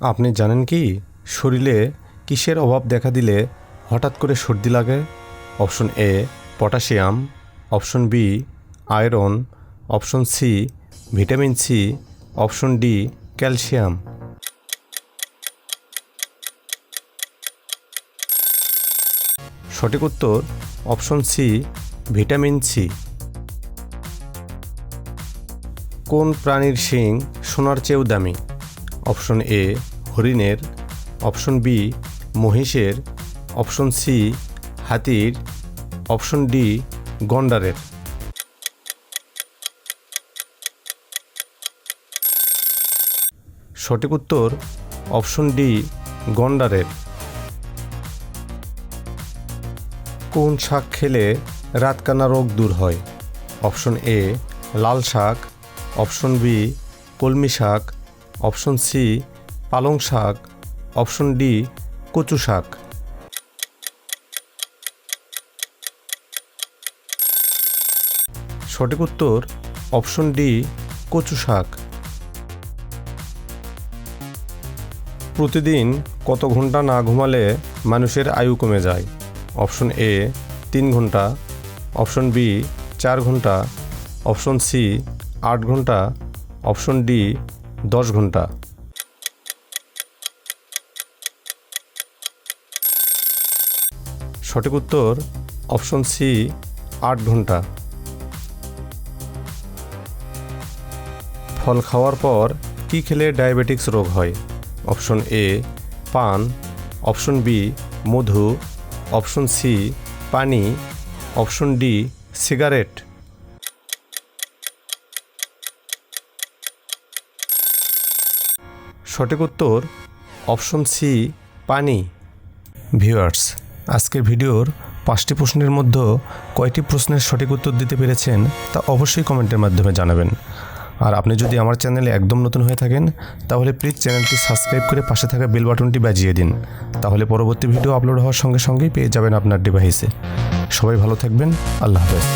আপনি জানেন কি? শরীরে কিসের অভাব দেখা দিলে হঠাৎ করে সর্দি লাগে? Option A, potassium. Option B, iron. Option C, vitamin C. Option D, calcium. সঠিক উত্তর, অপশন সি, ভিটামিন সি। কোন প্রাণীর শিং সোনার চেয়েও দামি? অপশন এ হরিণের, অপশন বি মহিষের, অপশন সি হাতির, অপশন ডি গন্ডারের। সঠিক উত্তর অপশন ডি গন্ডারের। কোন শাক খেলে রাতকানা রোগ দূর হয়? অপশন এ লাল শাক, অপশন বি কলমি শাক অপশন সি, পালং শাক। অপশন ডি, কচু শাক। সঠিক উত্তর, অপশন ডি, কচু শাক। প্রতিদিন কত ঘণ্টা না ঘুমালে মানুষের আয়ু কমে যায়? অপশন এ, তিন ঘণ্টা। অপশন বি, চার ঘণ্টা। অপশন সি, আট ঘণ্টা। অপশন ডি দশ ঘণ্টা। সঠিক উত্তর অপশন সি আট ঘণ্টা। ফল খাওয়ার পর কি খেলে ডায়াবেটিক্স রোগ হয়? অপশন এ পান। অপশন বি মধু। অপশন সি পানি। অপশন ডি সিগারেট সঠিক উত্তর অপশন সি, পানি। ভিউয়ার্স, আজকের ভিডিওর পাঁচটি প্রশ্নের মধ্যে কয়টি প্রশ্নের সঠিক উত্তর দিতে পেরেছেন তা অবশ্যই কমেন্টের মাধ্যমে জানাবেন। আর আপনি যদি আমার চ্যানেলে একদম নতুন হয়ে থাকেন, তাহলে প্লিজ চ্যানেলটি সাবস্ক্রাইব করে পাশে থাকা বেল বাটনটি বাজিয়ে দিন। তাহলে পরবর্তী ভিডিও আপলোড হওয়ার সঙ্গে সঙ্গেই পেয়ে যাবেন আপনার ডিভাইসে সবাই ভালো থাকবেন, আল্লাহ হাফেজ।